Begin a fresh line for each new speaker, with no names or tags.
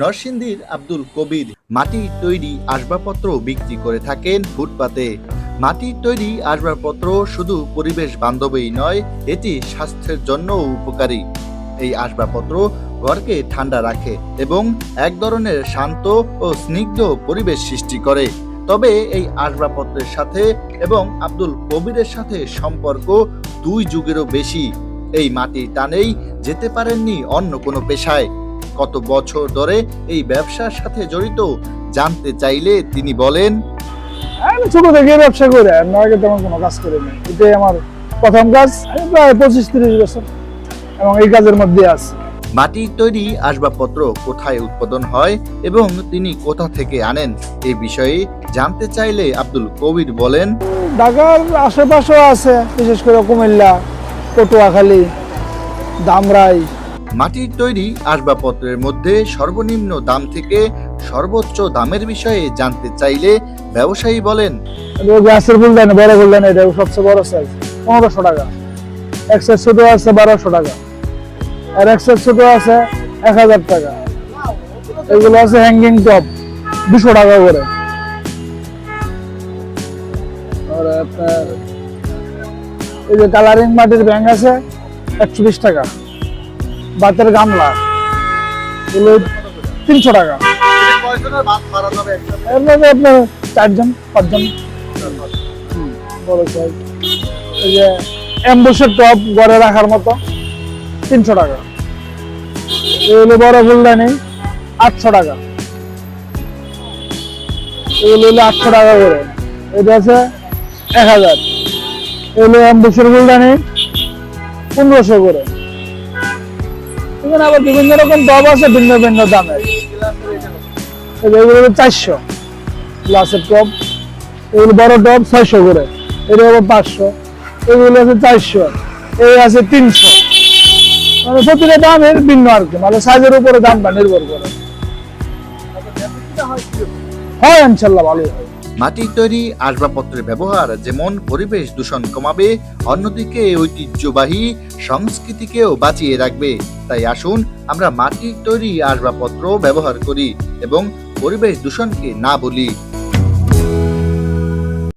নরসিংদীর আব্দুল কবির মাটির তৈরি আসবাবপত্র বিক্রি করে থাকেন ফুটপাতে। মাটির তৈরি আসবাবপত্র শুধু পরিবেশ বান্ধবই নয়, এটি স্বাস্থ্যের জন্যও উপকারী। এই আসবাবপত্র ঘরকে ঠান্ডা রাখে এবং এক ধরনের শান্ত ও স্নিগ্ধ পরিবেশ সৃষ্টি করে। তবে এই আসবাবপত্রের সাথে এবং আব্দুল কবিরের সাথে সম্পর্ক দুই যুগেরও বেশি। এই মাটির টানেই যেতে পারেননি অন্য কোনো পেশায়। কত বছর ধরে এই ব্যবসার সাথে জড়িত জানতে চাইলে তিনি বলেন
আমি ছোট থেকে ব্যবসা করে আমি আগে তেমন কোনো কাজ করিনি এটাই আমার প্রথম কাজ প্রায় পঁচিশ তিরিশ বছর এবং এই কাজের মধ্যে আছি।
মাটির তৈরি আসবাবপত্র কোথায় উৎপাদন হয় এবং তিনি কোথা থেকে আনেন এই বিষয়ে জানতে চাইলে আব্দুল কবির বলেন
ঢাকার আশেপাশেও আছে বিশেষ করে কুমিল্লা পটুয়াখালী দামরাই
মাটির তৈরি আসবাবপত্রের মধ্যে সর্বনিম্ন দাম থেকে সর্বোচ্চ দামের বিষয়ে জানতে চাইলে ব্যবসায়ী বলেন
গ্যাসের ফুলদানি বড় ফুলদানি এটা সবচেয়ে বড় সাইজ পনেরোশো টাকা। এক সাইজ ছোট আছে বারোশো টাকা, আর এক সাইজ ছোট আছে এক হাজার টাকা। এগুলো আছে হ্যাঙ্গিং টপ দুশো টাকা করে। এই যে কালারিং মাটির ব্যাং আছে একশো বিশ টাকা। বাতের গামলা। এগুলো তিনশো টাকা। আপনার চারজন, পাঁচজন। বড় যে অ্যাম্বুসের টপ ঘরে রাখার মতো তিনশো টাকা। এগুলো বড় ফুলদানি আটশো টাকা। এগুলো হলো আটশো টাকা করে। এটা আছে এক হাজার। এগুলো অ্যাম্বুসের ফুলদানি পনেরোশো করে। এখানে আবার বিভিন্ন রকম টপ আছে, ভিন্ন ভিন্ন দামের। এগুলো চারশো। গ্লাসের টপ এগুলো বড় টপ ছয়শো করে। এটা হলো পাঁচশো। এগুলো আছে চারশো। এই আছে তিনশো। মানে প্রতিটা দামের ভিন্ন আর কি। মানে সাইজের উপরে দামটা নির্ভর করে। হয় ইনশাল্লাহ, ভালোই হয়।
মাটির তৈরি আসবাবপত্রের ব্যবহার যেমন পরিবেশ দূষণ কমাবে, অন্যদিকে ঐতিহ্যবাহী সংস্কৃতিকেও বাঁচিয়ে রাখবে। তাই আসুন আমরা মাটির তৈরি আসবাবপত্র ব্যবহার করি এবং পরিবেশ দূষণকে না বলি।